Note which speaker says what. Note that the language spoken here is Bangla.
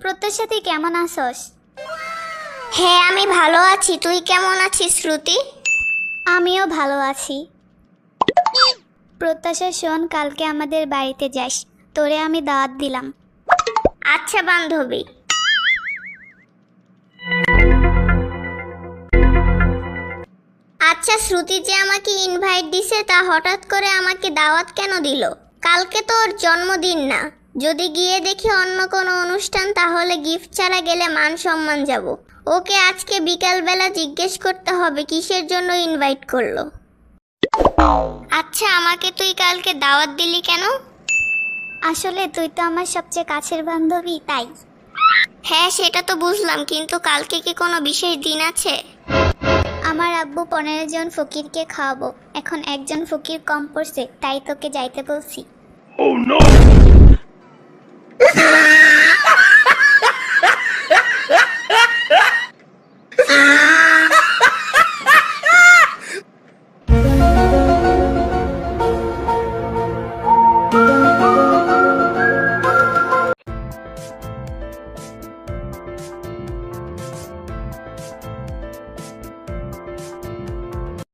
Speaker 1: প্রত্যাশা তুই কেমন আছস?
Speaker 2: হ্যাঁ আমি ভালো আছি। তুই কেমন আছিস, শ্রুতি?
Speaker 1: আমিও ভালো আছি। প্রত্যাশা, শোন, কালকে আমাদের বাড়িতে যাস। তোরে আমি দাওয়াত দিলাম।
Speaker 2: আচ্ছা বান্ধবী। আচ্ছা শ্রুতি যে আমাকে ইনভাইট দিছে তা হঠাৎ করে আমাকে দাওয়াত কেন দিল? কালকে তো ওর জন্মদিন না। যদি গিয়ে দেখি অন্য কোনো অনুষ্ঠান তাহলে গিফট ছাড়া গেলে মান সম্মান যাব। ওকে আজকে বিকালবেলা জিজ্ঞেস করতে হবে কিসের জন্য ইনভাইট করল? আচ্ছা আমাকে তুই কালকে দাওয়াত দিলি কেন?
Speaker 1: আসলে তুই তো আমার সবচেয়ে কাছের বান্ধবী তাই।
Speaker 2: হ্যাঁ সেটা তো বুঝলাম কিন্তু কালকে কি কোনো বিশেষ দিন আছে?
Speaker 1: আমার আব্বু পনেরো জন ফকিরকে খাওয়াবো। এখন একজন ফকির কম পড়ছে তাই তোকে যাইতে বলছি।
Speaker 3: Oh no!